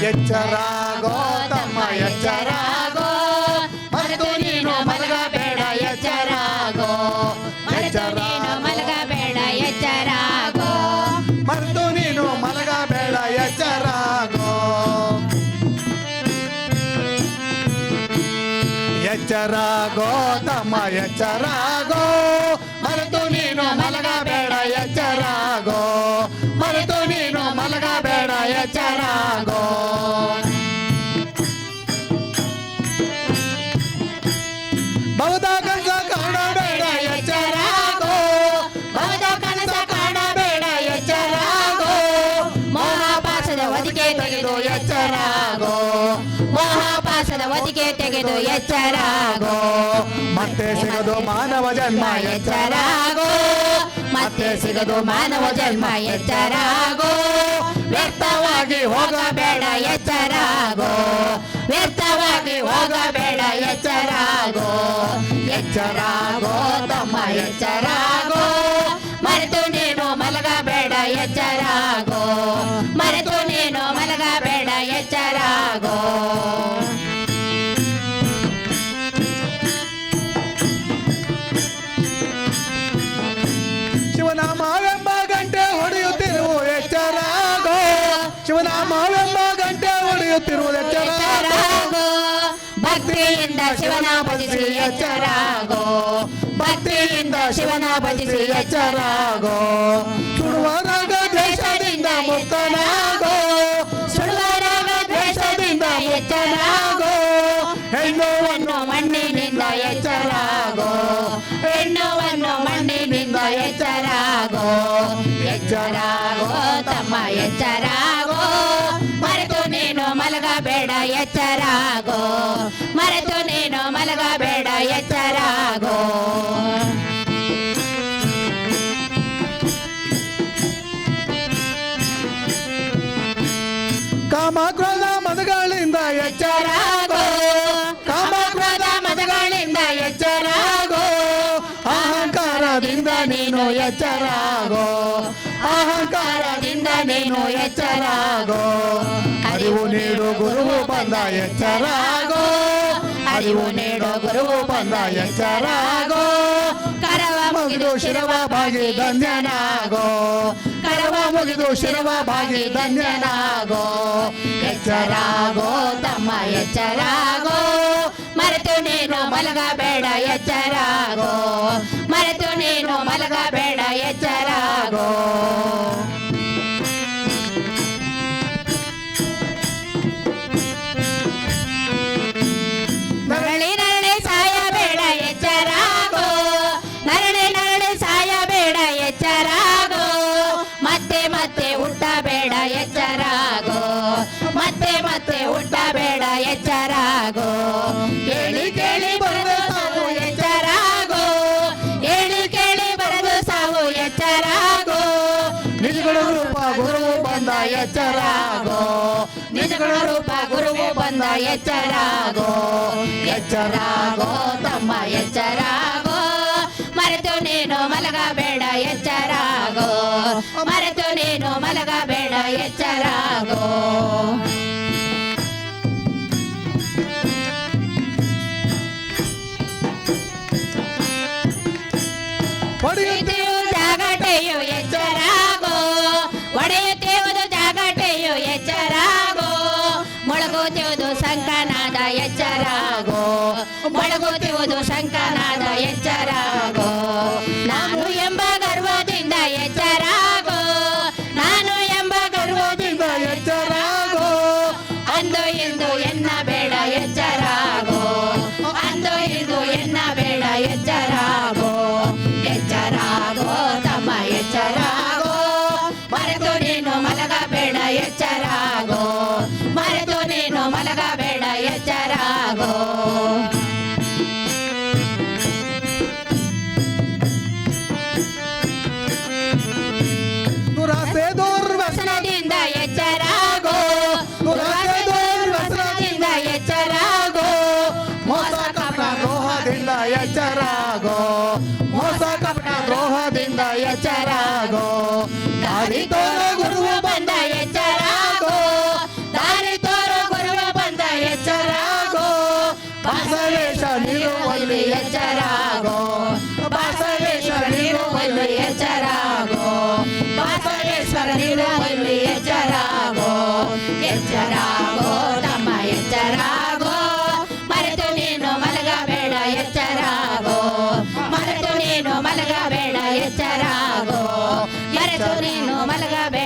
ಎಚ್ಚರಾಗೋ ತಮ್ಮ ಎಚ್ಚರಾಗೋ. ಮತ್ತು ನೀನು ಮಲಗಬೇಡ ಎಚ್ಚರಾಗೋ. ಮರೆತು ನೀನು ಮಲಗಬೇಡ ಎಚ್ಚರಾಗೋ. ಮತ್ತು ನೀನು ಮಲಗಬೇಡ ಎಚ್ಚರಾಗೋ. ಎಚ್ಚರಾಗೋ ತಮ್ಮ ಎಚ್ಚರಾಗೋ. ಮರೆತು ನೀನು ಮಲಗಬೇಡ ಎಚ್ಚರಾಗೋ. ತೆಗೆದು ಎಚ್ಚರಾಗೋ. ಮತ್ತೆ ಸಿಗದು ಮಾನವ ಜನ್ಮ ಎಚ್ಚರಾಗೋ. ಮತ್ತೆ ಸಿಗದು ಮಾನವ ಜನ್ಮ ಎಚ್ಚರಾಗೋ. ವ್ಯರ್ಥವಾಗಿ ಹೋಗಬೇಡ ಎಚ್ಚರಾಗೋ. ವ್ಯರ್ಥವಾಗಿ ಹೋಗಬೇಡ ಎಚ್ಚರಾಗೋ. ಎಚ್ಚರಾಗೋ ತಮ್ಮ ಎಚ್ಚರಾಗೋ. ಮರೆತು ನೀನು ಮಲಗಬೇಡ ಎಚ್ಚರಾಗೋ. ಗಂಟೆ ಹೊಡೆಯುತ್ತಿರುವ ಎಚ್ಚರಾಗೋ ಎಚ್ಚರಾಗೋ ಭಕ್ತಿಯಿಂದ ಶಿವನ ಭಜಿಸಿ ಎಚ್ಚರಾಗೋ ಭಕ್ತಿಯಿಂದ ಶಿವನ ಭಜಿಸಿ ಎಚ್ಚರಾಗೋ ಸುಡುವ ರಾಗ ದೇಶದಿಂದ ಮುಕ್ತನಾಗೋ ಸುಡುವ ರಾಗ ದ್ವೇಷದಿಂದ ಎಚ್ಚರಾಗೋ ಹೆಣ್ಣುವನ್ನು ಮಣ್ಣಿನಿಂದ ಎಚ್ಚರಾಗೋ ಹೆಣ್ಣುವನ್ನು ಮಣ್ಣಿನಿಂದ ಎಚ್ಚರಾಗೋ ಎಚ್ಚರಾಗೋ ತಮ್ಮ ಎಚ್ಚರಾಗೋ ಎಚ್ಚರಾಗೋ ಮರೆತು ನೀನು ಮಲಗಬೇಡ ಎಚ್ಚರಾಗೋ ಕಾಮ ಕ್ರೋಧ ಮದಗಳಿಂದ ಎಚ್ಚರಾಗೋ ಕಾಮಕ್ರೋಧ ಮದಗಳಿಂದ ಎಚ್ಚರಾಗೋ ಅಹಂಕಾರದಿಂದ ನೀನು ಎಚ್ಚರಾಗೋ ಅಹಂಕಾರದಿಂದ ನೀನು ಎಚ್ಚರಾಗೋ అరివు నేడు గురువు బందాయ చరాగో. అరివు నేడు గురువు బందాయ చరాగో. కరవ ముగిదు శిరవ భాగే ధన్యనాగో. కరవ ముగిదు శిరవ భాగే ధన్యనాగో. ఎచ్చరాగో తమ్మ ఎచ్చరాగో. మరతు నేను మలగ బేడ ఎచ్చరాగో. మరతు నేను మలగ బేడ ఎచ్చరా ಎಚ್ಚರಾಗೋ. ಕೇಳಿ ಕೇಳಿ ಬರೆದು ಸಾವು ಎಚ್ಚರಾಗೋ. ಕೇಳಿ ಕೇಳಿ ಬರೆದು ಸಾವು ಎಚ್ಚರಾಗೋ. ನಿಜಗಳ ರೂಪ ಗುರುವು ಬಂದ ಎಚ್ಚರಾಗೋ. ನಿಜಗಳ ರೂಪ ಗುರುವು ಬಂದ ಎಚ್ಚರಾಗೋ. ಎಚ್ಚರಾಗೋ ತಮ್ಮ ಎಚ್ಚರಾಗೋ. ಮರೆತು ನೀನು ಮಲಗಬೇಡ ಎಚ್ಚರಾಗೋ. ಮರೆತು ನೀನು ಮಲಗಬೇಡ ಎಚ್ಚರಾಗೋ. ಸಂಕನಾದ ಎಚ್ಚರಾಗೋ. ಬಳಗುತ್ತಿರುವುದು ಶಂಕನಾದ ಎಚ್ಚರಾಗೋ. ನಾನು ಎಂಬ ಗರ್ವದಿಂದ ಎಚ್ಚರಾಗೋ. ನಾನು ಎಂಬ ಗರ್ವದಿಂದ ಎಚ್ಚರಾಗೋ. ಅಂದು ಇಂದು ಎನ್ನ ಬೇಡ ಎಚ್ಚರಾಗೋ. ಅಂದು ಇಂದು ಎನ್ನ ಬೇಡ ಎಚ್ಚರಾಗೋ. ಎಚ್ಚರಾಗೋ. ನೀನು ಮಲಗಬೇಡ ಎಚ್ಚರಾಗೋ. ದುರಾಸೆ ದುರ್ವ್ಯಸನ ವ್ಯಸನದಿಂದ ಎಚ್ಚರಾಗೋ. ದುರಾಸೆ ದುರ್ವ್ಯಸನದಿಂದ ಎಚ್ಚರಾಗೋ. ಮೋಸ ಕಪಟ ದ್ರೋಹದಿಂದ ಎಚ್ಚರಾಗೋ. ಮೋಸ ಕಪಟ ದ್ರೋಹದಿಂದ ಎಚ್ಚರಾಗೋ. ಬಸವೇಶ ನೀನು ಒಂದು ಎಚ್ಚರಾಗೋ ಬಸವೇಶ ನೀನು ಒಂದು ಎಚ್ಚರಾಗೋ ಬಸವೇಶ್ವರ ನೀನು ಒಂದು ಎಚ್ಚರಾಗೋ ಎಚ್ಚರಾಗೋ ತಮ್ಮ ಎಚ್ಚರಾಗೋ ಮರೆತು ನೀನು ಮಲಗಬೇಡ ಎಚ್ಚರಾಗೋ ಮರೆತು ನೀನು ಮಲಗಬೇಡ ಎಚ್ಚರಾಗೋ ಮರೆತು ನೀನು ಮಲಗಬೇಡ